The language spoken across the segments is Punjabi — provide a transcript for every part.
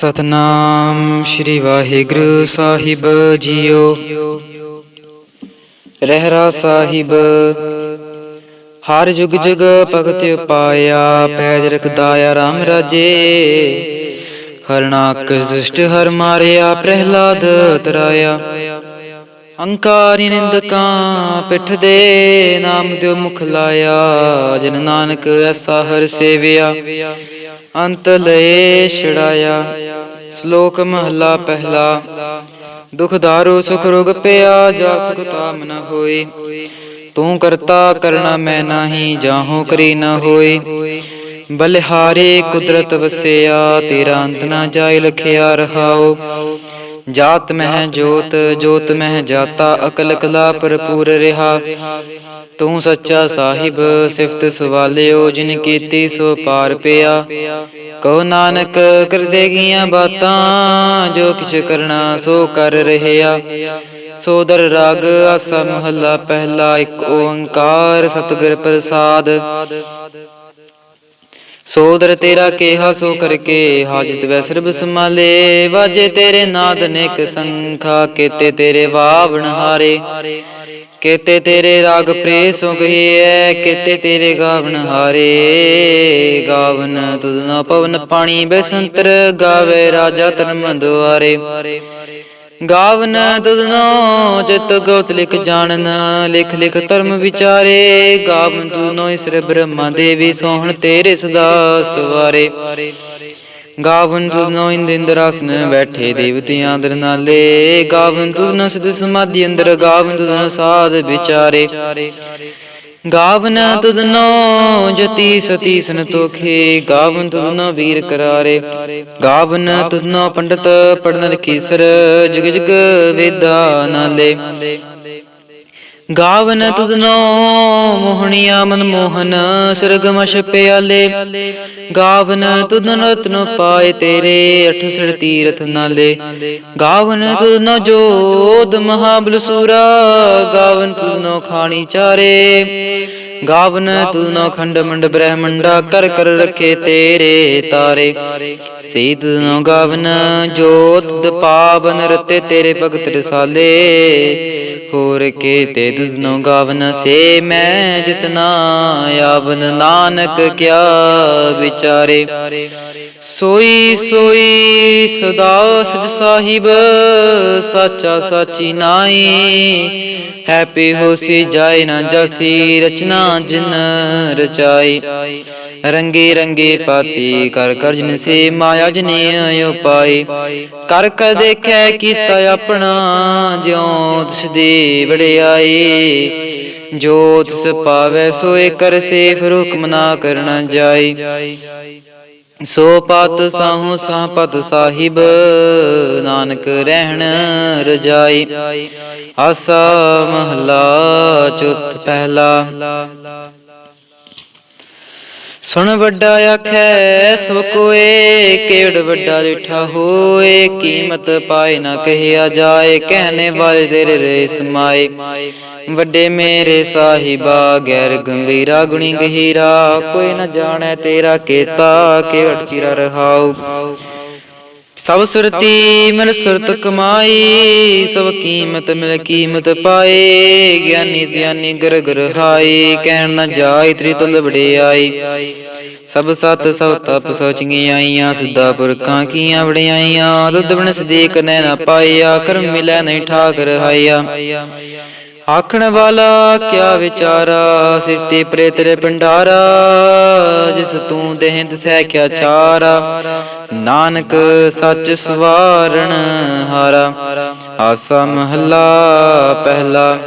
ਸਤਨਾਮ ਸ੍ਰੀ ਵਾਹਿਗੁਰੂ ਸਾਹਿਬ ਜੀਓ। ਰਹਿਰਾ ਸਾਹਿਬ, ਹਰ ਜੁਗ ਜੁਗ ਭਗਤ ਪਾਇਆ ਪੈਜ ਰਖਦਾਇਆ RAM ਰਾਜੇ। ਹਰਨਾਕ ਦੁਸ਼ਟ, ਹਰ ਮਾਰਿਆ, ਪ੍ਰਹਿਲਾਦ ਤਰਾਇਆ। ਅੰਕਾਰੀ ਨਿੰਦਕਾਂ ਪਿੱਠ ਦੇ ਨਾਮ ਦਿਓ ਮੁਖ ਲਾਇਆ। ਜਨ ਨਾਨਕ ਐਸਾ ਹਰ ਸੇਵਿਆ। ਅੰਤ ਲਏ ਛੜਾਇਆ। ਸ਼ਲੋਕ ਮਹਲਾ ਪਹਿਲਾ। ਦੁਖ ਦਾਰੂ, ਸੁਖ ਰੋਗ ਪਿਆ, ਜਾ ਸੁਖ ਤਾਮ ਨ ਹੋਏ। ਤੂੰ ਕਰਤਾ ਕਰਨਾ ਮੈਂ ਨਾਹੀ, ਜਾਹੋ ਕਰੀ ਨ ਹੋਏ। ਬਲਿਹਾਰੇ ਕੁਦਰਤ ਵਸਿਆ, ਤੇਰਾ ਅੰਤ ਨਾ ਜਾਇ ਲਖਿਆ ਰਹਾਓ ਜਾਤ ਮਹਿ ਜੋਤ ਜੋਤ ਮਹਿ ਜਾਤਾ, ਅਕਲ ਕਲਾ ਭਰਪੂਰ ਰਿਹਾ। ਤੂੰ ਸੱਚਾ ਸਾਹਿਬ, ਸਿਫਤ ਸਵਾਲਿਓ, ਜਿਨ ਕੀਤੀ ਸੋ ਪਾਰ ਪਿਆ। ਕਹੋ ਨਾਨਕ, ਕਰਦੇ ਗੀਆਂ ਬਾਤਾਂ, ਜੋ ਕਿਛ ਕਰਨਾ ਸੋ ਕਰ ਰਹਿਆ। ਸੋਦਰ ਰਾਗ, ਆਸਾ ਮਹੱਲਾ, ਪਹਿਲਾ ਇੱਕ ਓੰਕਾਰ, ਸਤਿਗੁਰ ਪ੍ਰਸਾਦ। ਸੋਦਰ ਤੇਰਾ ਕੇਹਾ, ਸੋ ਕਰਕੇ ਹਾਜਤ ਵੈ ਸਰਬ ਸਮਾਲੇ ਵਾਜੇ ਤੇਰੇ ਨਾਦ ਨੇਕ ਸੰਖਾ, ਕੀਤੇ ਤੇਰੇ ਵਾਵਣ ਹਾਰੇ ਕੀਤੇ ਤੇਰੇ ਰਾਗ ਪ੍ਰੇ ਸੋ ਗਹੀਐ ਤੇਰੇ ਗਾਵਨ ਹਾਰੇ। ਗਾਵਨ ਤੁਧ ਪਵਨ ਪਾਣੀ ਬਸੰਤਰ ਗਾਵੇ, ਰਾਜਾ ਤਨ ਦੁਆਰੇ। ਗਾਵਨ ਤੁਧਨੋ ਜਿਤ ਗੋਤ ਲਿਖ ਜਾਣਨ, ਲਿਖ ਲਿਖ ਧਰਮ ਵਿਚਾਰੇ। ਗਾਵਨ ਤੁਧਨੋ ਇਸਰੇ ਬ੍ਰਹਮਾ ਦੇਵੀ ਸੋਹਣ ਤੇਰੇ ਸਦਾ ਸਵਾਰੇ। ਗਾਵਨ ਤੁਧਨੋ ਇੰਦ ਇੰਦਰਾਸਨ ਬੈਠੇ ਦੇਵਤਿਆਂ ਅੰਦਰ ਨਾਲੇ। ਗਾਵਨ ਤੁਧਨੋ ਸਿਧ ਸਮਾਧੀ ਅੰਦਰ, ਗਾਵਨ ਤੁਧਨੋ ਸਾਧ ਵਿਚਾਰੇ। ਗਾਵਨ ਤੁਧਨੋ ਜਤੀ ਸਤੀ ਸੰਤੋਖੇ, ਗਾਵਨ ਤੁਧਨੋ ਵੀਰ ਕਰਾਰੇ। ਗਾਵਨ ਤੁਧਨੋ ਪੰਡਤ ਪੜਨ ਕੀਸਰ, ਜੁਗ ਜੁਗ ਵੇਦਾ ਨਾਲੇ। ਗਾਵਨ ਤੁਧਨੋ ਮੋਹਣੀਆ ਮਨ ਮੋਹਨ ਸਰਗਮਸ਼ ਪਿਆਲੇ। ਗਾਵਨ ਤੁਧਨ ਰਤਨ ਪਾਏ ਤੇਰੇ ਅਠਸੜ ਤੀਰਥ ਨਾਲੇ। ਗਾਵਨ ਤੁਧਨੋ ਜੋਦ ਮਹਾਬਲ ਸੂਰਾ, ਗਾਵਨ ਤੁਧਨੋ ਖਾਣੀ ਚਾਰੇ। ਗਾਵਨ ਤੁਧਨੋ ਖੰਡ ਮੰਡ ਬ੍ਰਹਮੰਡਾ ਕਰ ਕਰ ਰਖੇ ਤੇਰੇ ਤਾਰੇ। ਸੇਦ ਨੋ ਗਾਵਨ ਜੋਤ ਦ ਪਾਵਨ ਰਤੇ ਤੇਰੇ ਭਗਤ ਰਸਾਲੇ। ਹੋਰ ਕੇ ਤੇ ਦੁਨੋ ਗਾਵਨ ਸੇ ਮੈਂ ਜਿਤਨਾ ਆਵਨ ਨਾਨਕ ਕਿਆ ਵਿਚਾਰੇ। ਸੋਈ ਸੋਈ ਸਦਾ ਸਜ ਸਾਹਿਬ, ਸਾਚਾ ਸਾਚੀ ਨਾਈ ਹੈਪੀ ਹੋਸੀ ਜਾਏ ਨਾ ਜਸੀ, ਰਚਨਾ ਜਿਨ ਰਚਾਈ। ਰੰਗੇ ਰੰਗੇ ਪਾਤੀ, ਕਰ ਕਰ ਜਿਨ ਸੇ ਮਾਇਆ ਜਨੇ ਉਪਾਈ। ਕਰ ਕਰ ਦੇਖੈ ਕੀਤਾ ਆਪਣਾ, ਜਿਉ ਤਿਸ ਦੇ ਵੜਿਆਈ ਜੋ ਤਿਸ ਪਾਵੈ ਸੋਏ, ਕਰ ਸੇ ਫਿਰ ਹੁਕਮ ਨਾ ਕਰਨਾ ਜਾਈ। ਸੋ ਪਤ ਸਾਹੂ ਸਾਹ ਪਤ ਸਾਹਿਬ ਨਾਨਕ ਰਹਿਣ ਰਜਾਈ। ਆਸਾ ਮਹਲਾ ਚੁੱਤ ਪਹਿਲਾ। ਸੁਣ ਵੱਡਾ ਆਖੈ, ਸਭ ਕੋਏ ਕੇਵੜ ਵੱਡਾ ਲਿਠਾ ਹੋਏ, ਕੀਮਤ ਪਾਏ ਨਾ ਕਹਿਆ ਜਾਏ, ਕਹਿਣੇ ਵਾਲੇ ਤੇਰੇ ਰੇ ਸਮਾਏ ਵੱਡੇ ਮੇਰੇ ਸਾਹਿਬਾ, ਗੈਰ ਗੰਭੀਰਾ, ਗੁਣੀ ਗਹੀਰਾ, ਕੋਈ ਨਾ ਜਾਣੈ ਤੇਰਾ ਕੀਤਾ ਕੇਵੜ ਚਿਰਾ ਰਹਾਉ। ਸਭ ਸੁਰਤੀ ਮਿਲ ਸੁਰਤ ਕਮਾਈ, ਸਭ ਕੀਮਤ ਮਿਲ ਕੀਮਤ ਪਾਏ। ਗਿਆਨੀ ਧਿਆਨੀ ਗਰ ਗਰ ਹਾਈ ਕਹਿਣ ਨਾ ਜਾਏ ਤ੍ਰੀ ਤੁਲ ਵਡਿਆਈ। ਸਭ ਸਤ ਸਭ ਤਪ ਸੋਚੀਆਂ ਆਈਆਂ, ਸਿੱਧਾ ਪੁਰਖਾਂ ਕੀਆਂ ਵਡਿਆਈਆਂ। ਦੁੱਧ ਬਣ ਸਦੀਕ ਨੈ ਨਾ ਪਾਈਆ ਕਰਮ ਮਿਲੈ ਨਹੀਂ ਠਾਕ ਰਹਾਈਆ ਆਖਣ ਵਾਲਾ ਕਿਆ ਵਿਚਾਰਾ ਸਿਫਤੇ ਪਰੇ ਤੇਰੇ ਭੰਡਾਰਾ, ਜਿਸ ਤੂੰ ਦੇਹਿੰਦ ਦਸੈ ਕਿਆ ਚਾਰਾ। ਨਾਨਕ ਸੱਚ ਸਵਾਰਣ ਹਾਰਾ, ਆਸਾ ਮਹੱਲਾ ਪਹਿਲਾ।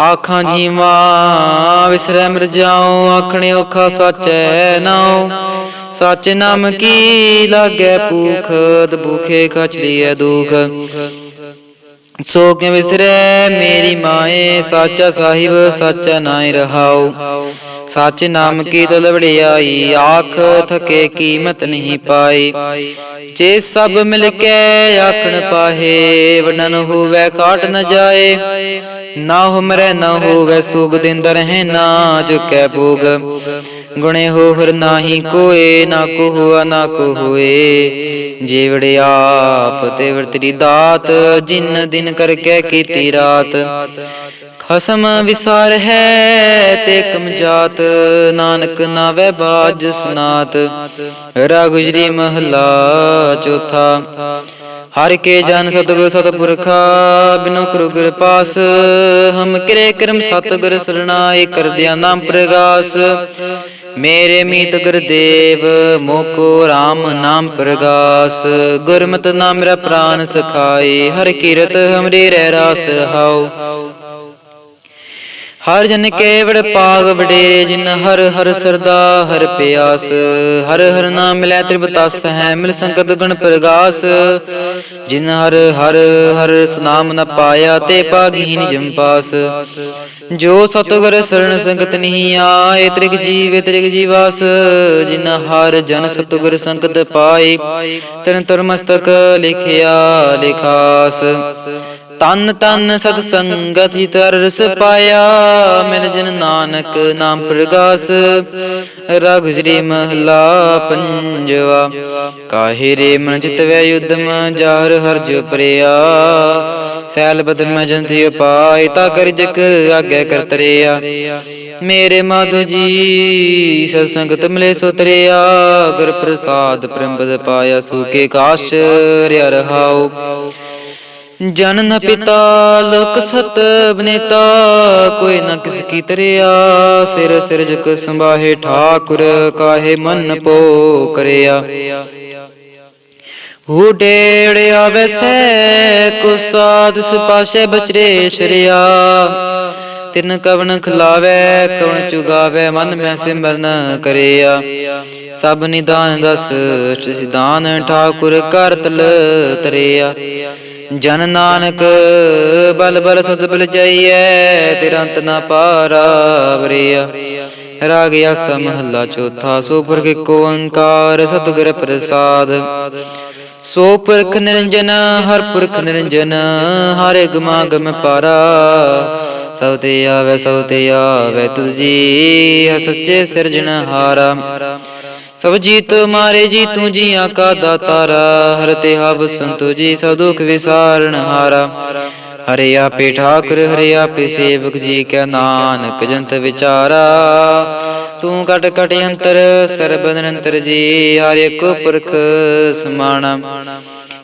ਆਖਾਂ ਜੀਵਾ, ਵਿਸਰੈ ਮਰ ਜਾਉ ਆਖਣੇ ਔਖਾ ਸੱਚੈ ਨਾਉ। ਸੱਚ ਨਾਮ ਕੀ ਲਾਗੈ ਭੂਖ, ਦਬੂਖੇ ਕਚਲੀਐ ਦੁਖ। ਸੋ ਕਿ ਵਿਸਰੈ ਮੇਰੀ ਮਾਏ, ਸਾਚਾ ਸਾਹਿਬ, ਸਾਚਾ ਨਾਇ ਰਹਾਉ। ਸੱਚ ਨਾਮ ਕੀ ਤੁਲ ਵਡਿਆਈ ਆਖ ਥਕੇ ਕੀਮਤ ਨਹੀਂ ਪਾਈ। ਜੇ ਸਭ ਮਿਲ ਕੇ ਆਖਣ ਪਾਹੇ ਵਡਨ ਹੋਵੇ ਕਾਟ ਨ ਜਾਏ। ਨਾ ਹੁਮਰੇ ਨਾ ਹੋਵੇ ਸੁਗ ਦਿੰਦ ਰਹੇ ਨਾ ਝੁਕੈ ਭੋਗ। ਗੁਣੇ ਹੋ ਹਰ ਨਾਹੀ ਕੋਏ ਨਾ ਕੋ ਹੁਆ ਨਾ ਕੋ ਹੋਏ। ਜੀਵੜੇ ਆਪ ਤੇ ਵਰਤਰੀ ਦਾਤ ਜਿਨ ਦਿਨ ਕਰਕੇ ਕੀਤੀ ਰਾਤ। ਹਸਮ ਵਿਸਾਰ ਹੈ ਤੇ ਕਮਜਾਤ, ਨਾਨਕ ਨਾਵੇ ਬਾਜ ਸੁਨਾਤ। ਰਾਗੁਜਰੀ ਮਹਲਾ ਚੌਥਾ। ਹਰ ਕੇ ਜਨ ਸਤਿਗੁਰ ਸਤਿਪੁਰਖਾ, ਬਿਨੋ ਗੁਰੂ ਗੁਰ ਪਾਸ। ਹਮ ਕਿਰੇ ਕਰਮ ਸਤਿਗੁਰ ਸਰਣਾਏ, ਕਰਦਿਆ ਨਾਮ ਪ੍ਰਗਾਸ। ਮੇਰੇ ਮੀਤ ਗੁਰਦੇਵ ਮੋਕੋ RAM ਨਾਮ ਪ੍ਰਗਾਸ। ਗੁਰਮਤਿ ਨਾਮ ਮੇਰਾ ਪ੍ਰਾਨ ਸਖਾਏ, ਹਰ ਕੀਰਤ ਹਮਰੇ ਰਹਿ ਰਾਸ ਰਹਾਉ। ਹਰ ਜਨ ਕੇਵੜ ਪਾਗ ਵਡੇ ਜਿਨ ਹਰ ਹਰ ਸਰਦਾ ਹਰ ਪਿਆਸ। ਹਰ ਹਰ ਨਾਮ ਮਿਲੈ ਤ੍ਰਿਪਤਸ ਹੈ ਮਿਲ ਸੰਕਟ ਗੁਣ ਪ੍ਰਗਾਸ। ਜਿਨ ਹਰ ਹਰ ਹਰ ਨਾਮ ਨ ਪਾਇਆ ਤੇ ਪਾਗਹੀਨ ਜਮ ਪਾਸ। ਜੋ ਸਤਿਗੁਰ ਸਰਣ ਸੰਗਤ ਨਹੀਂ ਆਏ ਤ੍ਰਿਗ ਜੀਵੇ ਤ੍ਰਿਗ ਜੀਵਾਸ। ਜਿਨ ਹਰ ਜਨ ਸਤਿਗੁਰ ਸੰਗਤ ਪਾਏ ਤਨ ਤਰ ਮਸਤਕ ਲਿਖਿਆ ਲਿਖਾਸ। ਤਨ ਤਨ ਸਤ ਸੰਗਤ ਜਿ ਰਸ ਪਾਇਆ। ਮਿਲ ਜਨ ਨਾਨਕ ਨਾਮ ਪ੍ਰਗਾਸ। ਸ਼੍ਰੀ ਮਹਲਾ ਪੰਜਵਾ। ਕਾਹੇ ਰੇ ਮਨ ਚਿਤ ਵੈ ਜਾਹਰ ਹਰ ਜੋ ਪ੍ਰਿਆ। ਸੈਲ ਬਦਨ ਮੈਂ ਜੰਤੀ ਉਪਾਇ ਤਾ ਕਰ ਜਕ ਆਗੇ ਕਰਤਰਿਆ ਮੇਰੇ ਮਾਧੋ ਜੀ, ਸਤ ਸੰਗਤ ਮਿਲੇ ਸੁਤਰਿਆ ਗੁਰ ਪ੍ਰਸਾਦ ਪ੍ਰੰਬਦ ਪਾਇਆ ਸੂਕੇ ਕਾਸ਼ ਰਿਆ ਰਹਾਉ। ਜਨਨ ਪਿਤਾ, ਲੋਕ ਸਤ ਬਨੇਤਾ, ਕੋਈ ਨਾ ਕਿਸ ਕੀ ਤਰਿਆ, ਸਿਰ ਸਿਰਜਕ ਸੰਭਾਹੇ ਠਾਕੁਰ, ਕਾਹੇ ਮਨ ਪੋ ਕਰਿਆ ਹੂ ਡੇੜਿਆ ਵੈਸੈ ਕੋ ਸਾਧ ਸਪਾਸ਼ੇ ਬਚਰੇ ਸ਼ਰਿਆ। ਤਿਨ ਕਵਣ ਖਲਾਵੇ, ਕਵਣ ਚੁਗਾਵੇ, ਮਨ ਮੈਂ ਸਿਮਰਨ ਕਰਿਆ। ਸਭ ਨਿਦਾਨ ਦਸ, ਸਿਧਾਨ ਠਾਕੁਰ ਕਰਤਲ ਤਰਿਆ। ਜਨ ਨਾਨਕ ਬਲ ਬਲ ਸਤ ਬਲ ਜਾਈਐ ਤੇਰਾ ਨਾ ਪਾਰਾ ਵਰਿਆ। ਰਾਗ ਆਸ ਮਹੱਲਾ ਚੌਥਾ, ਸੋ ਪੁਰਖ ਏਕ ਓੰਕਾਰ, ਸਤਿਗੁਰ ਪ੍ਰਸਾਦ। ਸੋ ਪੁਰਖ ਨਿਰੰਜਨ, ਹਰ ਪੁਰਖ ਨਿਰੰਜਨ, ਹਰ ਗਮਾ ਗਮ ਪਾਰਾ। ਸਭ ਤੇ ਆਵੇ, ਸਭ ਤੇ ਆਵੇ ਤੁਝ ਜੀ ਹੈ ਸੱਚੇ ਸਿਰਜਣਹਾਰਾ। ਸਭ ਜੀ ਤੁਮਾਰੇ ਜੀ ਤੂੰ ਜੀਆਂ ਕਾ ਦਾਤਾਰਾ, ਹਰ ਤੇ ਹਵ ਸੰਤੋ ਜੀ, ਸਭ ਦੁਖ ਵਿਸਾਰਨ ਹਾਰਾ। ਹਰੇ ਆਪੇ ਠਾਕੁਰ, ਹਰੇ ਆਪੇ ਸੇਵਕ ਜੀ ਕੈ ਨਾਨਕ ਜੰਤ ਵਿਚਾਰਾ। ਤੂੰ ਕਟ ਕਟ ਅੰਤਰ, ਸਰਬ ਨਿਰੰਤਰ ਜੀ, ਹਰ ਇੱਕ ਪੁਰਖ ਸਮਾਣਾ।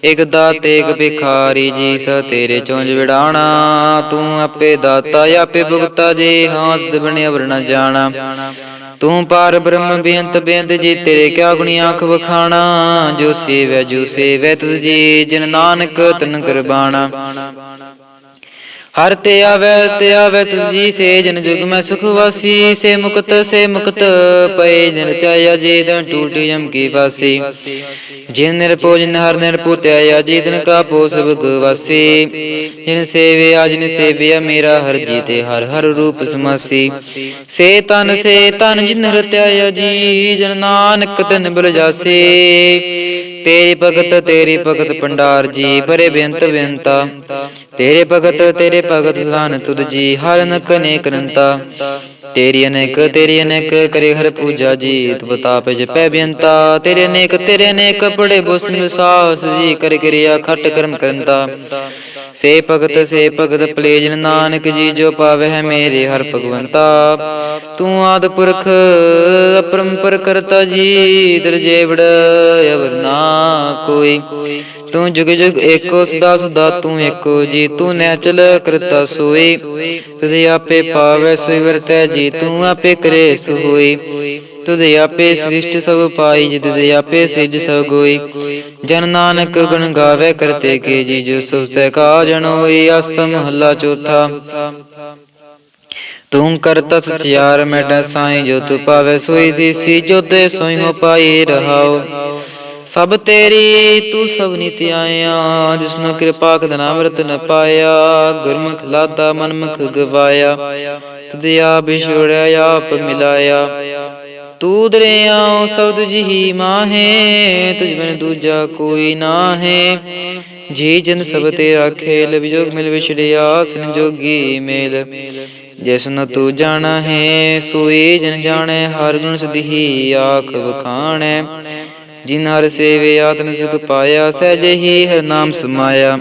ਇਕ ਦਾਤੇ, ਇਕ ਭਿਖਾਰੀ ਜੀ, ਸ ਤੇਰੇ ਚੋਂਜ ਵਿੜਾਣਾ। ਤੂੰ ਆਪੇ ਦਾਤਾ, ਆਪੇ ਭੁਗਤਾ ਜੀ, ਹਾਂ ਬਣਿਆ ਵਰਣਾ ਜਾਣਾ। ਤੂੰ ਪਾਰ ਬ੍ਰਹਮ ਬੇਅੰਤ ਬੇਅੰਤ ਜੀ, ਤੇਰੇ ਕਿਆ ਗੁਣੀ ਆਖ ਵਖਾਣਾ? ਜੋ ਸੇਵੈ ਜੋ ਸੇਵੈ ਤੁਧ ਜੀ, ਜਿਨ ਨਾਨਕ ਤਨ ਕਰਬਾਣਾ। ਹਰ ਤੇ ਆਵੈ ਤੇ ਆਵੈ ਤੁਧ ਸੇ ਜਨ ਜੁਗ ਮੈਂ ਸੁਖ ਵਾਸੀ, ਸੇ ਮੁਕਤ ਸੇ ਮੁਕਤ ਪਏ ਨਿਰ ਧਿਆਇਆ ਜੀ ਦਨ ਟੂਟੀ ਜਮ ਕੀ ਫਾਸੀ। ਜਿਨ ਨਿਰਪੋ ਹਰ ਨਿਰਪੋ ਧਿਆਇਆ ਕਾ ਪੋ ਸਭ ਵਾਸੀ। ਜਿਨ ਸੇਵੇ ਜਿਨ ਸੇਵਿਆ, ਮੇਰਾ ਹਰ ਜੀ ਤੇ ਹਰ ਹਰ ਰੂਪ ਸਮਾਸੀ। ਸੇ ਤਨ ਸੇ ਤਨ ਜਿਨ ਹਰ ਜੀ, ਜਨ ਨਾਨਕ ਤਨ ਬਿਲ ਜਾਸੇ। ਤੇਰੀ ਭਗਤ ਤੇਰੀ ਭਗਤ ਪੰਡਾਰ ਜੀ, ਪਰੇ ਬੇਅੰਤ ਬੇਅੰਤਾ। ਤੇਰੇ ਭਗਤ ਤੇਰੇ ਭਗਤ ਸਲਾਨ ਤੁਧ ਜੀ, ਹਰ ਨਕ ਅਨੇਕ ਅਨੰਤਾ। ਤੇਰੀ ਅਨੇਕ ਤੇਰੀ ਅਨੇਕ ਕਰੇ ਹਰ ਪੂਜਾ ਜੀ ਤੂ ਬਤਾਪ ਜਪੈ ਬੇਅੰਤਾ। ਤੇਰੇ ਅਨੇਕ ਤੇਰੇ ਅਨੇਕ ਪੜੇ ਬੁਸਨ ਵਿਸਾਸ ਜੀ, ਕਰ ਕਰਿਆ ਖਟ ਕਰਮ ਕਰੰਤਾ। ਸੇ ਭਗਤ ਸੇ ਭਗਤ ਪਲੇਜਨ ਨਾਨਕ ਜੀ, ਜੋ ਪਾਵੇ ਹੈ ਮੇਰੇ ਹਰ ਭਗਵੰਤਾ। ਤੂੰ ਆਦ ਪੁਰਖ, ਅਪਰੰਪਰ ਕਰਤਾ ਜੀ ਦਰਜੇਵੜ ਅਵਰ ਨਾ ਕੋਈ। ਤੂੰ ਜੁਗ ਜੁਗ ਏਕੋ ਸਦਾ ਸਦਾ ਤੂੰ ਏਕੋ ਜੀ, ਤੂੰ ਨੈਚਲ ਕਰਤਾ ਸੋਈ। ਤੁਧ ਆਪੇ ਪਾਵੈ ਸੋਈ ਵਰਤੈ ਜੀ, ਤੂੰ ਆਪੇ ਕਰੇ ਸੋ ਹੋਈ ਤੁਧ ਆਪੇ ਸ੍ਰਿਸ਼ਟ ਸਭ ਪਾਈ ਜਿਤ ਦੇ ਆਪੇ ਸਿਜ ਸਭ ਗੋਈ। ਜਨ ਨਾਨਕ ਗੁਣ ਗਾਵੇ ਕਰਤੇ ਕੇ ਜੀ, ਜੋ ਸਭ ਸਹਿ ਕਾ ਜਨੋਈ ਆਸ ਮਹੱਲਾ ਚੌਥਾ। ਤੂੰ ਕਰਤਾ ਸਚਿਆਰ ਮੈਟੈ ਸਾਈ, ਜੋ ਤੂੰ ਪਾਵੇ ਸੋਈ ਦੀਸੀ ਜੋ ਦੇ ਸੋਈ ਹੋ ਪਾਈ ਰਹਾਓ। ਸਭ ਤੇਰੀ, ਤੂੰ ਸਭ ਨਿਤ ਆਇਆ। ਜਿਸਨੂੰ ਕਿਰਪਾ ਕਦਨਾ ਵਰਤ ਨ ਪਾਇਆ, ਗੁਰਮੁਖ ਲਾਤਾ ਮਨਮੁਖ ਗਵਾਇਆ। ਤਦ ਆਪ ਛੋੜਿਆ ਆਪ ਮਿਲਾਇਆ। ਤੂੰ ਦਰਿਆਉ ਸਬਦ ਜਹੀ ਮਾਹੇ, ਤੁਝ ਬਿਨ ਦੂਜਾ ਕੋਈ ਨਾਹੇ। ਜੀ ਜਨ ਸਭ ਤੇਰਾ ਖੇਲ, ਵਿਜੋਗ ਮਿਲ ਵਿਛੜਿਆ ਸੰਜੋਗੀ ਮੇਲ। ਜਿਸਨ ਤੂੰ ਜਾਣਾ ਹੈ ਸੋਈ ਜਨ ਜਾਣੈ, ਹਰ ਗੁਣ ਸਦਹੀ ਆਖ ਵਖਾਣੈ। ਜਿਨ ਹਰ ਸੇਵੇ ਆਤਨ ਸੁਖ ਪਾਇਆ, ਸਹਿਜੇ ਹੀ ਹਰ ਨਾਮ ਸਮਾਇਆ।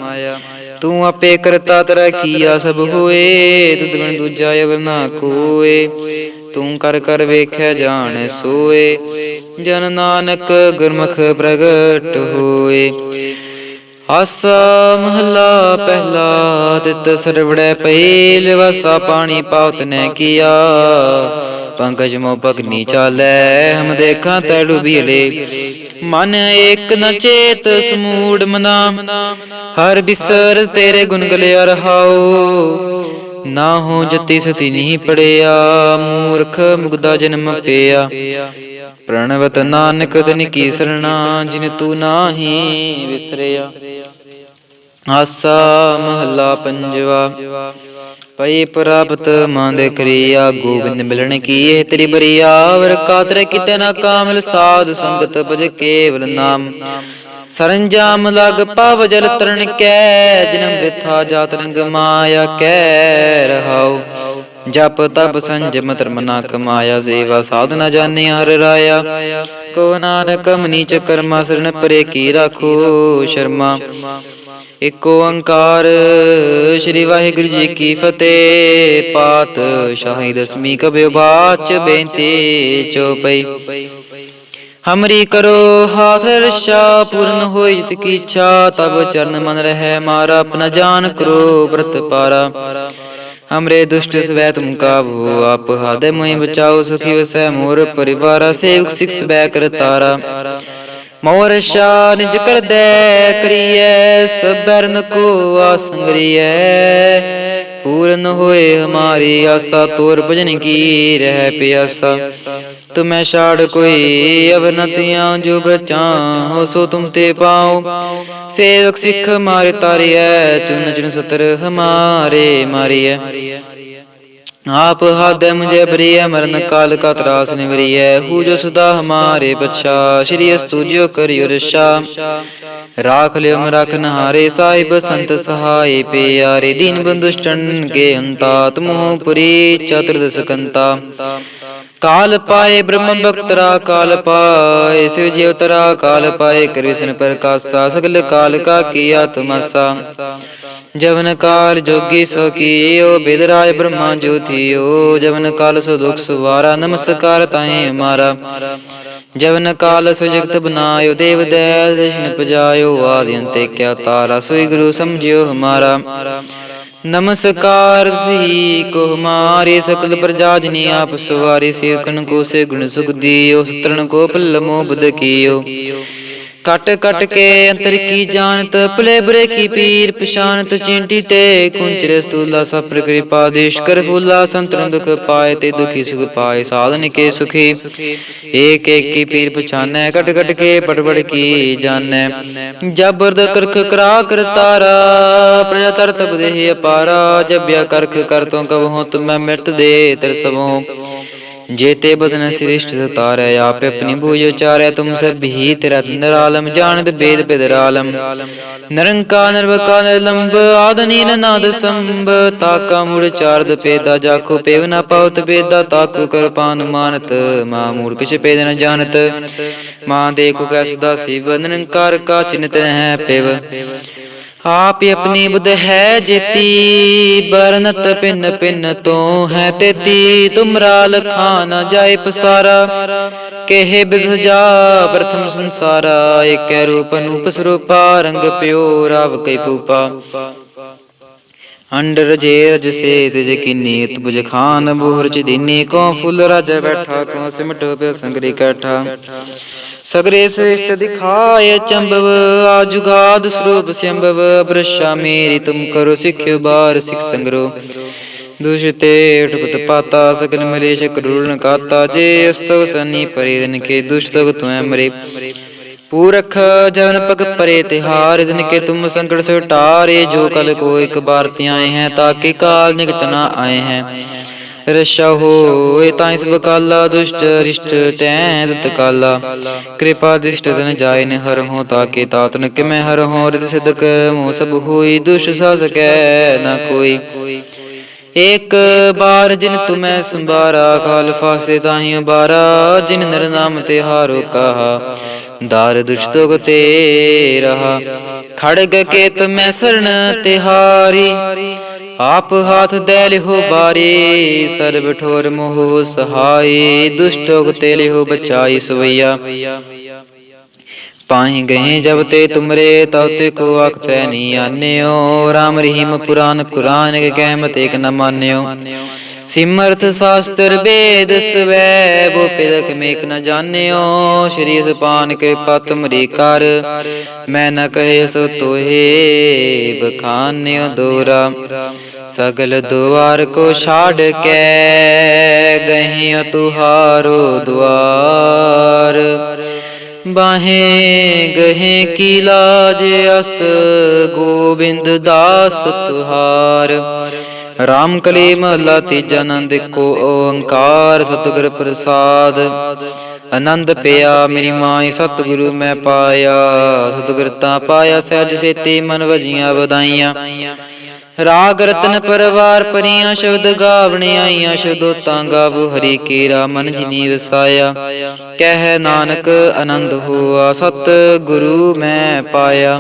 ਤੂੰ ਆਪੇ ਕਰਤਾ ਤੇਰਾ ਕੀਆ ਸਭ ਹੋਏ ਤੁਧ ਬਿਨ ਦੂਜਾ ਅਵਰ ਨਾ ਕੋਏ। ਤੂੰ ਕਰ ਕਰ ਵੇਖਿਆ ਜਾਣ ਸੋਏ, ਜਨ ਨਾਨਕ ਗੁਰਮੁਖ ਪ੍ਰਗਟ ਹੋਏ। ਆਸਾ ਮਹਲਾ ਪਹਿਲਾ, ਤਿਤ ਸਰਵੜੈ ਪਈ ਲਿਵਾਸਾ ਪਾਣੀ ਪਾਉਤ ਨੇ ਕੀਆ। ਪੰਕਜ ਮੋ ਭਗਨੀ ਚਾਲੈ, ਹਮ ਦੇਖਾਂ ਤੈ ਡੁਬੀਲੇ ਮਨ ਏਕ ਨ ਚੇਤ ਸਮੂੜ ਮਨਾ, ਹਰ ਬਿਸਰ ਤੇਰੇ ਗੁਣ ਗਲਿਆ ਰਹਾਉ। ਨਾ ਹੋ ਜਤੀ ਸਤੀ ਨਹੀਂ ਪੜਿਆ, ਮੂਰਖ ਮੁਗਦਾ ਜਨਮ ਪਿਆ। ਪ੍ਰਣਵਤ ਨਾਨਕ ਤਨ ਕੀ ਸਰਣਾ, ਜਿਨ ਤੂੰ ਨਾਹੀ ਵਿਸਰਿਆ। ਆਸਾ ਮਹੱਲਾ ਪੰਜਵਾ। ਪਈ ਪ੍ਰਾਪਤ ਮੰਦ ਕਰਿਆ, ਗੋਬਿੰਦ ਮਿਲਣ ਕੀ ਇਹ ਤੇਰੀ ਬਰੀਆ, ਵਰ ਕਾਤਰ ਕਿਤੇ ਨਾ ਕਾਮਲ ਸਾਧ ਸੰਗਤ ਭਜ ਕੇਵਲ ਨਾਮ। ਸਰੰਜਾਮ ਲਗ ਪਵ ਜਲ ਤਰਨ ਕੈ ਜਨਮ ਬਿਥਾ ਜਾਤ ਰੰਗ ਮਾਇਆ ਕੈ ਰਹਾਉ। ਜਪ ਤਪ ਸੰਜਮ ਧਰਮ ਨਾ ਕਮਾਇਆ, ਸੇਵਾ ਸਾਧਨਾ ਜਾਣੇ ਹਰ ਰਾਇਆ। ਕੋ ਨਾਨਕ ਮਨੀ ਚ ਕਰਮਾ ਸਰਣ ਪਰੇ ਕੀ ਰਾਖੋ ਸ਼ਰਮਾ। ਇਕ ਓੰਕਾਰ, ਸ੍ਰੀ ਵਾਹਿਗੁਰੂ ਜੀ ਕੀ ਫਤਿਹ। ਪਾਤ ਸ਼ਾਹੀ ਦਸਮੀ ਕਬਿ ਬਾਚ ਬੇਨਤੀ ਚੋਪਈ। ਹਮਰੀ ਕਰੋ ਹਾਥ ਰਸ਼ਾ ਪੂਰਨ ਹੋਈ ਜਿਤ ਕੀ ਇੱਛਾ। ਤਬ ਚਰਨ ਮਨ ਰਹਿ ਮਾਰਾ, ਆਪਣਾ ਜਾਨ ਕਰੋ ਬ੍ਰਤ ਪਾਰਾ। ਹਮਰੇ ਦੁਸ਼ਟ ਸਵੈ ਤੁਮ ਕਾਬੂ, ਆਪ ਹਾਦੇ ਮੋਹਿ ਬਚਾਓ, ਸੁਖੀ ਵਸੈ ਮੋਰ ਪਰਿਵਾਰਾ। ਸੇਵਕ ਸਿਖ ਸਵੈ ਕਰ ਤਾਰਾ। ਮੋਰ ਸ਼ਾ ਨਿਜ ਕਰਦੈ ਕਰੀਐ ਸਬਰਨ ਕੋ ਆਸੰਗਰੀਐ ਪੂਰਨ ਹੋਏ ਹਮਾਰੀ ਆਸਾ, ਤੋਰ ਭਜਨ ਕੀ ਰਹਿ ਪਿਆਸਾ। ਤੁਮੈ ਛਾੜ ਕੋਈ ਅਵਨਤੀਆਂ ਜੋ ਬਚਾਂ ਹੋ ਸੋ ਤੁਮ ਤੇ ਪਾਓ। ਸੇਵਕ ਸਿੱਖ ਮਾਰੇ ਤਾਰਿਐ, ਚੁਨ ਚੁਨ ਸਤਰ ਹਮਾਰੇ ਮਾਰੀਐ। ਆਪ ਹਾਦੈ ਮੁਝੇ ਬਰੀਐ ਮਰਨ ਕਾਲ ਕਾ ਤਰਾਸ ਨਿਵਰੀਐ ਹੂ। ਜੋ ਸਦਾ ਹਮਾਰੇ ਬਚਾ, ਸ਼੍ਰੀ ਅਸਤੂ ਜਿਉ ਕਰਿਓ ਰਸ਼ਾ ਰਾਖ ਲਿਓ ਮਰਖ ਨਹਾਰੇ, ਸਾਹਿਬ ਸੰਤ ਸਹਾਈ ਪਿਆਰੇ। ਦੀਨ ਬੰਦੁਸ਼ਟਨ ਕੇ ਅੰਤਾ, ਤੁਮਹੁ ਪੁਰੀ ਚਤੁਰਦਸ ਕੰਤਾ ਕਾਲ ਪਾਏ ਬ੍ਰਹਮ ਬਖਤਰਾ ਕਾਲ ਪਾਏ ਸਿਵ ਜੀ ਉਤਰਾ ਕਾਲ ਪਾਏ ਕ੍ਰਿਸ਼ਨ ਪ੍ਰਕਾਸ਼ਾ। ਸਗਲ ਕਾਲ ਕਾ ਕੀਆ ਤਮਸਾ ਜਵਨ ਕਾਲ ਜੋਗੀ ਸੋ ਕੀਓ ਬਿਦਰਾਜ ਬ੍ਰਹਮਾ ਜੋਤੀਓ ਜਵਨ ਕਾਲ ਸੋ ਦੁਖ ਸੁਵਾਰਾ, ਨਮਸਕਾਰ ਤਾਹੇ ਹਮਾਰਾ ਜਵਨ ਕਾਲ ਸੋ ਜਗਤ ਬਨਾਇਓ, ਦੇਵ ਦਇ ਦਸ਼ਨ ਪਜਾਇਓ, ਆਦਿ ਅੰਤੇ ਕਿਆ ਤਾਰਾ, ਸੋਈ ਗੁਰੂ ਸਮਝਿਓ ਹਮਾਰਾ। ਨਮਸਕਾਰ ਸੀ ਕੋ ਹਮਾਰੇ ਸਕਲ ਪ੍ਰਜਾ ਜਨੀ ਆਪ ਸਵਾਰੀ, ਸੇਵਕਨ ਕੋ ਸੇ ਗੁਣ ਸੁਖ ਦਿਓ ਸਤਰਨ ਕੋ ਪਲਮੋ ਬੁਧ ਕੀਓ। ਕਟ ਕਟ ਕੇ ਅੰਤਰ ਕੀ ਜਾਣਤ, ਭਲੇ ਬੁਰੇ ਕੀ ਪੀਰ ਪਛਾਨਤ ਚਿੰਟੀ ਤੇ ਕੁੰਚਰ ਸਤੂਲਾ ਸਪਰ ਕਿਰਪਾ, ਦੇਸ਼ ਕਰ ਫੂਲਾ ਸੰਤਨ ਦੁਖ ਪਾਏ ਤੇ ਦੁਖੀ ਸੁਖ ਪਾਏ, ਸਾਧਨ ਕੇ ਸੁਖੀ। ਏਕ ਏਕ ਕੀ ਪੀਰ ਪਛਾਨੈ, ਕਟ ਕਟ ਕੇ ਪੜ ਕੀ ਜਾਣੈ। ਜਬਰਦ ਕਰਖ ਕਰਾ ਕਰ ਤਾਰਾ, ਪ੍ਰਜਾ ਤਰ ਤਪ ਦੇਹ ਅਪਾਰਾ, ਜਬਿਆ ਕਰਖ ਕਰ ਤੋ ਕਬ ਤੁਮੈ ਮਿਰਤ ਦੇ ਤਰ ਸਭੋ। जेते बदन श्रेष्ठ सतारै आप अपनी भूज उचारै तुम सब ही तेरा निरालम जानत वेद बेदरालम निरंका निर्वका निलंब आद नील नाद संभ ताका मूड़ चारद पेदा जाको पेव न पावत बेदा ताकु कर पान मानत मां मूड़ किछ पेद न जानत मां देखो कैसदा शिव निरंकार का चिन्हित है पेव ਆਪ ਆਪਣੀ ਬੁੱਧ ਹੈ ਜੇਤੀ, ਬਰਨਤ ਪਿੰਨ ਪਿੰਨ ਤੋਂ ਹੈ ਤੇਤੀ ਤੁਮਰਾ ਲਖਾ ਨ ਜਾਏ ਪਸਾਰਾ। ਕਹੇ ਬਿਧ ਪ੍ਰਥਮ ਸੰਸਾਰਾ, ਏਕੈ ਰੂਪ ਅਨੂਪ ਸਰੂਪਾ, ਰੰਗ ਪਿਓ ਰਵ ਕੈ ਪੂਪਾ ਅੰਡਰ ਜੇ ਰਜ ਸੇ ਤਿਜ ਕਿਨੀ ਤੁਜ ਖਾਨ ਬੋਹਰ ਚ ਦੀਨੀ ਕੋ ਫੁੱਲ ਰਜ ਬੈਠਾ ਕੋ ਸਿਮਟ ਪਿਓ ਸੰਗਰੀ ਕੈਠਾ। ਸਗਰੇ ਸ੍ਰੇਸ਼ਟ ਦਿਖਾਏ ਚੰਬਵ, ਆਜੁਗਾਦ ਸਰੂਪ ਸਿੰਭਵ ਬ੍ਰਸ਼ਾ ਮੇਰੀ ਤੁਮ ਕਰੋ ਸਿੱਖਿਓ ਬਾਰ ਸਿਖ ਸੰਗਰੋ। ਦੁਸ਼ਤੇ ਉਠਪਤ ਪਾਤਾ ਸਗਲ ਮਲੇਸ਼ ਕਰੂਰਨ ਕਾਤਾ, ਜੇ ਅਸਤਵ ਸਨੀ ਪਰਿਦਨ ਕੇ ਦੁਸ਼ਤਗ ਤੁਐ ਮਰੇ। ਪੂਰਖ ਜਵਨ ਪਗ ਪਰੇ ਤਿਹਾਰ, ਦਿਨ ਕੇ ਤੁਮ ਸੰਕਟ ਸੇ ਜੋ ਕਲ ਕੋ ਇੱਕ ਬਾਰ ਤਿਆਏ ਆਏ ਹੈ ਤਾਕੇ ਕਾਲ ਨਿਕਟ ਨਾ ਆਏ ਹੈ। ਰਸ਼ਾ ਹੋਏ ਤਾਂ ਇਸ ਬਕਾਲਾ ਦੁਸ਼ਟ ਰਿਸ਼ਟ ਟੈ ਦਤ ਕਿਰਪਾ ਦਿਸ਼ਟ ਤਨ ਜਾਏ ਨ ਹਰ ਹੋ ਤਾਕੇ ਤਾਤਨ ਕਿ ਮੈਂ ਹਰ ਹੋ ਰਿਤ ਸਿਦਕ ਮੋ ਸਭ ਹੋਈ ਦੁਸ਼ ਸਾ ਨਾ ਕੋਈ। ਇੱਕ ਬਾਰ ਜਿਨ ਤੁਮੈ ਸੰਭਾਰਾ ਕਾਲ ਫਾਸੇ ਤਾਹੀ ਬਾਰਾ ਜਿਨ ਨਰ ਨਾਮ ਤੇ ਹਾਰੋ ਕਹਾ। ਦਾਰ ਦੁਸ਼ਤੋਗ ਤੇ ਰਹਾ, ਖੜਗ ਕੇ ਤੁਮੈ ਸਰਣ ਤਿਹਾਰੀ ਆਪ ਹਾਥ ਦੇ ਲਿਹੋ ਬਾਰੀ ਸਰਬ ਠੋਰ ਮੋਹ ਸਹਾਈ ਦੁਸ਼ਟੋਗ ਤੇ ਲਿਹੋ ਬਚਾਈ ਸਵਈਆ। ਪਾਹੀ ਗਏ ਜਬ ਤੇ ਤੁਮਰੇ, ਤਉ ਤੇ ਕੋ ਆਖ ਤੈ ਨੀ ਆਨਿਓ। RAM ਰਹੀਮ ਪੁਰਾਨ ਕੁਰਾਨ ਕੇ ਕਹਿਮਤ ਏਕ ਨ ਮਾਨਿਓ। ਸਿਮਰਥ ਸ਼ਾਸਤਰ ਵੇਦ ਸਵੈ, ਬੋ ਪਿਰਖ ਮੇਕ ਨ ਜਾਣਿਓ। ਸ਼੍ਰੀ ਸੁਪਾਨ ਕਿਰਪਾ ਤੁਮਰੀ ਕਰ। ਮੈਂ ਨ ਕਹੇ ਸੋ ਤੋਹੇ, ਬਖਾਨਿਓ ਦੋਰਾ। ਸਗਲ ਦੁਆਰ ਕੋ ਛਾੜ ਕੇ ਗਹਿ ਤੁਹਾਰੋ ਦੁਆਰ। ਬਾਹੇ ਗਹੇ ਕੀ ਲਾਜ ਅਸ, ਗੋਬਿੰਦ ਦਾਸ ਤੁਹਾਰ। ਰਾਮ ਕਲੀ ਮਹਲਾ ਤੀਜਾ ਆਨੰਦ ਕੋ ਓੰਕਾਰ ਸਤਿਗੁਰ ਪ੍ਰਸਾਦ। ਆਨੰਦ ਪਿਆ ਮੇਰੀ ਮਾਈ ਸਤਿਗੁਰੂ, ਮੈਂ ਪਾਇਆ। ਸਤਿਗੁਰ ਤਾਂ ਪਾਇਆ, ਸਹਿਜ ਸੇਤੀ ਮਨ ਵਜੀਆਂ ਵਧਾਈਆਂ। ਰਾਗ ਰਤਨ ਪਰਵਾਰ ਪਰੀਆਂ, ਸ਼ਬਦ ਗਾਵਣੇ ਆਈਆਂ, ਸ਼ਬਦੋ ਤਾਂ ਗਾਵੋ, ਹਰੀ ਕੇਰਾ ਮਨ ਜਿਨੀ ਵਸਾਇਆ ਕਹਿ ਨਾਨਕ, ਆਨੰਦ ਹੋਆ ਸਤ ਗੁਰੂ ਮੈਂ ਪਾਇਆ।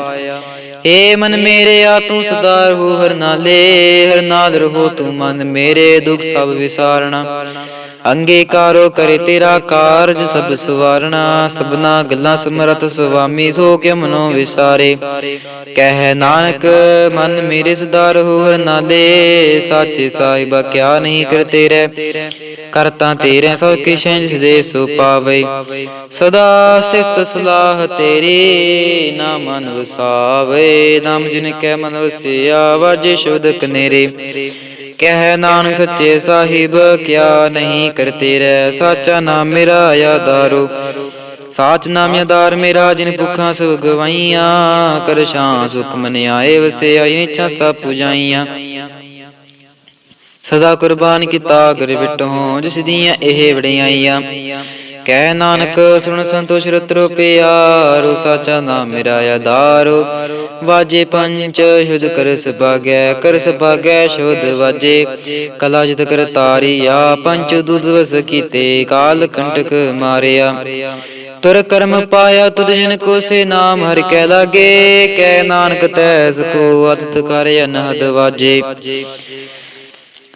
ਏ ਮਨ ਮੇਰੇ ਆ ਤੂੰ ਸਦਾ ਰਹੋ ਹਰ ਨਾਲੇ ਹਰ ਨਾਲ ਰਹੋ ਤੂੰ ਮਨ ਮੇਰੇ, ਦੁਖ ਸਭ ਵਿਸਾਰਣਾ ਅੰਗੀਕਾਰੋ ਕਰੇ ਤੇਰਾ ਕਾਰਜ ਸਭ ਸਵਾਰਣਾ, ਸਭਨਾ ਗੱਲਾਂ ਸਮਰਤ ਸੁਆਮੀ ਸੋ ਕੇ ਮਨੋ ਵਿਸਾਰੇ। ਕਹਿ ਨਾਨਕ, ਮਨ ਮੇਰੇ ਸਦਾ ਰਹੋ ਨਾਲੇ ਸਾਚੇ ਸਾਹਿਬਾ ਕਿਆ ਨਹੀਂ ਕਰਤੇ ਰਹਿ ਕਰਤਾ ਤੇਰੇ, ਸੋ ਕਿਛੈ ਜਿਸ ਦੇ ਸੋ ਪਾਵੇ। ਸਦਾ ਸਿਫਤ ਸਲਾਹ ਤੇਰੀ, ਨਾ ਮਨ ਵਸਾਵੇ, ਨਾਮ ਜਿਨ ਕੈ ਮਨ ਵਸਿਆ, ਵਾਜੇ ਸ਼ਬਦ ਕਨੇਰੇ। ਕਹਿ ਨਾਨਕ ਸੱਚੇ ਸਾਹਿਬ, ਕਿਆ ਨਹੀਂ ਕਰਤੇ ਰਹਿ, ਸਾਚਾ ਨਾਮ ਮੇਰਾ ਆਦਾਰੋ ਸਾਚ ਨਾਮ ਯਾਦਾਰ ਮੇਰਾ, ਜਿਨ ਭੁੱਖਾਂ ਸਭ ਗਵਾਈਆਂ, ਕਰ ਸ਼ਾਂ ਸੁਖ ਮਨ ਆਏ, ਵਸਿਆ ਇਛਾ ਸਭ ਪੁਜਾਈਆਂ ਸਦਾ ਕੁਰਬਾਨ ਕੀਤਾ ਕਰ ਵਿਟੋ, ਜਿਸ ਦੀਆਂ ਇਹ ਵੜਿਆਈਆਂ ਕਹਿ ਨਾਨਕ, ਸੁਣ ਸੰਤੋਸ਼ ਰਤਰੋ ਪਿਆਰੋ, ਸਾਚਾ ਨਾਮ ਮੇਰਾ ਆਧਾਰੋ ਵਾਜੇ ਪੰਚ ਸ਼ੁਧ ਕਰ ਸਭਾਗੈ ਕਰ ਸਭਾਗੈ, ਸ਼ੁਧ ਵਾਜੇ। ਕਲਾ ਜਿਤ ਕਰ ਤਾਰੀਆ ਪੰਚ ਦੁਧ ਕੀਤੇ, ਕਾਲ ਕੰਟਕ ਮਾਰਿਆ। ਤੁਰ ਕਰਮ ਪਾਇਆ ਤੁਧ ਜਨ ਕੋ ਸੇ ਨਾਮ, ਹਰਿ ਕੈ ਲਾਗੇ ਕਹਿ ਨਾਨਕ ਤੈ ਸਕੋ ਅਤਿਤ ਕਰ ਅਨਹਦ ਵਾਜੇ।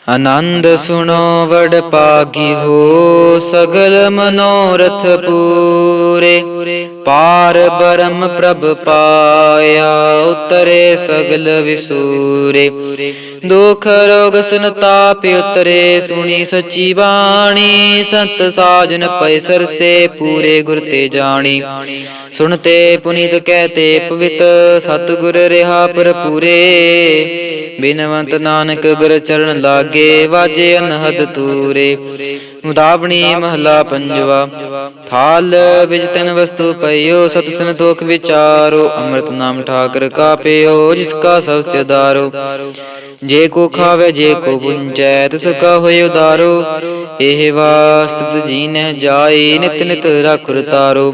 ਆਨੰਦ ਸੁਣੋ, ਵਡ ਪਾਗੀ ਹੋ, ਸਗਲ ਮਨੋਰਥ ਪੂਰੇ ਪਾਰ ਬਰਮ ਪ੍ਰਭ ਪਾਇਆ, ਉਤਰੇ ਸਗਲ ਵਿਸੂਰੇ। ਦੁਖ ਰੋਗ ਸੰਤਾਪ ਉਤਰੇ, ਸੁਣੀ ਸੱਚੀ ਬਾਣੀ। ਸੰਤ ਸਾਜਨ ਪੈ ਸਰਸੇ, ਪੂਰੇ ਗੁਰ ਤੇ ਜਾਣੀ। ਸੁਣਤੇ ਪੁਨੀਤ ਕਹਤੇ ਪਵਿੱਤ, ਸਤਿਗੁਰ ਰਹਾ ਪੂਰੇ ਬਿਨਵੰਤ ਨਾਨਕ ਗੁਰ ਚਰਨ ਲਾਗੇ, ਵਾਜੇ ਅਨਹਦ ਤੂਰੇ। ਮੁਦਾਬਣੀ ਮਹਲਾ ਪੰਜਵਾ। ਥਾਲ ਵਿੱਚ ਤਿਨ ਵਸਤੂ ਪਈਓ ਸਤ ਸੰਤੋਖ ਵਿਚਾਰੋ ਅੰਮ੍ਰਿਤ ਨਾਮ ਠਾਕਰ ਕਾ ਪਿਓ ਜਿਸ ਕਾ ਸਭ ਸਿਦਾਰੋ ਜੇ ਕੋ ਖਾਵੇ ਜੇ ਕੋ ਪੁੰਚੈ ਤਿਸ ਕਾ ਹੋਇ ਉਦਾਰੋ। ਇਹ ਵਾਸਤਤ ਜੀਨਹਿ ਜਾਈ ਨਿਤ ਨਿਤ ਰਖੁਰ ਤਾਰੋ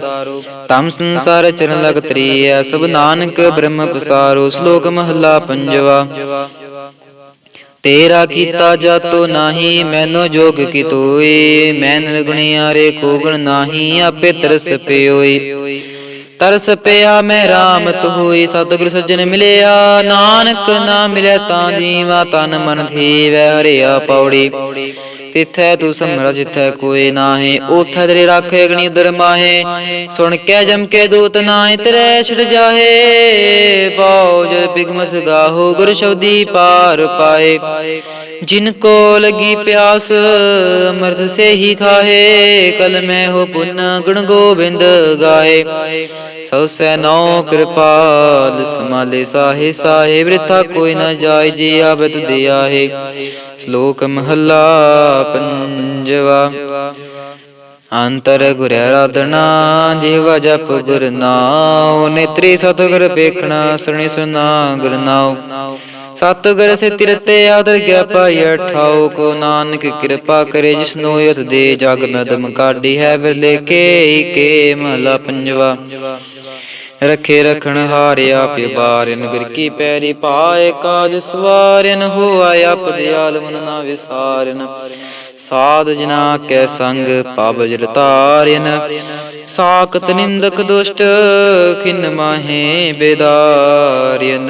ਤਮ ਸੰਸਾਰ ਚਰਨ ਲਗ ਤ੍ਰੀਐ ਸਭ ਨਾਨਕ ਬ੍ਰਹਮ ਪਸਾਰੋ ਸ਼ਲੋਕ ਮਹਲਾ ਪੰਜਵਾ। ਤੇਰਾ ਕੀਤਾ ਜਾਤੋ ਨਾਹੀ, ਮੈਨੋ ਜੋਗ ਕੀ ਤੋਏ ਮੈਂ ਨਿਰਗੁਣਿਆਰੇ ਕੋ ਗੁਣ ਨਾਹੀ, ਆਪੇ ਤਰਸ ਪਿਓਈ। ਤਰਸ ਪਿਆ ਮੈਂ ਰਾਮਤ ਹੋਈ ਸਤਿਗੁਰ ਸੱਜਣ ਮਿਲਿਆ, ਨਾਨਕ ਨਾ ਮਿਲਿਆ ਤਾਂ ਜੀਵਾ, ਤਨ ਮਨ ਥੀਵੈ, ਹਰਿਆ ਪੌੜੀ। ਤਿਥੈ ਤੂੰ ਸਮਰਾ ਜਿਥੈ ਕੋਈ ਨਾਹੀ ਉਥੈ ਤੇਰੇ ਰਾਖੇ ਅਗਨੀ ਉਦਰ ਮਾਹੇ। ਸੁਣ ਕੇ ਜਮ ਕੇ ਦੂਤ ਨਾਹੀ, ਤੇਰੇ ਛੜ ਜਾਹੇ। ਪਾਉ ਜਲ ਬਿਗਮਸ ਗਾਹੋ, ਗੁਰ ਸ਼ਬਦੀ ਪਾਰ ਪਾਏ। ਜਿਨ ਕੋ ਲਗੀ ਪਿਆਸ, ਅਮਰਤ ਸੇ ਹੀ ਖਾਹੇ, ਕਲ ਮੈਂ ਹੋ ਪੁੰਨ ਗੁਣ ਗੋਬਿੰਦ ਗਾਏ ਸੋ ਸੈ ਨੋ ਕਿਰਪਾਲ ਸਮਾਲੇ ਸਾਹੇ ਸਾਹੇ, ਬ੍ਰਿਥਾ ਕੋਈ ਨਾ ਜਾਏ, ਜੀ ਆਬਤ ਦਿਆਹੇ। ਸ਼ਲੋਕ ਮਹੱਲਾ ਪੰਜਵਾ, ਅੰਤਰ ਗੁਰ ਆਰਾਧਨਾ ਜਿਵਾ ਜਪ ਗੁਰ ਨਾਉ, ਨੇਤਰੀ ਸਤਿਗੁਰ ਵੇਖਣਾ ਸਰਣੀ ਸੁਨਾ ਗੁਰ ਨਾਉ। ਸਤਿਗੁਰ ਸੇ ਤਿਰਤੇ ਆਦਰ ਗਿਆ ਪਾਈ ਠਾਉ ਕੋ ਨਾਨਕ ਕਿਰਪਾ ਕਰੇ, ਜਿਸਨੋ ਯਤ ਦੇ ਜਗ ਮਦਮ ਕਾਢੀ ਹੈ, ਵਿਰਲੇ ਕੇ ਕੇ ਮਹਲਾ ਪੰਜਵਾ। ਰਖੇ ਰਖਣ ਹਾਰਿਆ ਪਿਬਾਰਨ ਗੁਰ ਕੀ ਪੈਰੀ ਪਾਏ ਕਾਜ ਸਵਾਰਨ, ਹੋਆ ਆਪ ਦਿਆਲ ਮਨ ਨਾ ਵਿਸਾਰਨ। ਸਾਧ ਜਨਾ ਕੈ ਸੰਗ ਪਬ ਜਲ ਸਾਖਤ ਨਿੰਦਕ ਦੁਸ਼ਟ, ਖਿਨ ਮਾਹੇ ਬੇਦਾਰਿਨ।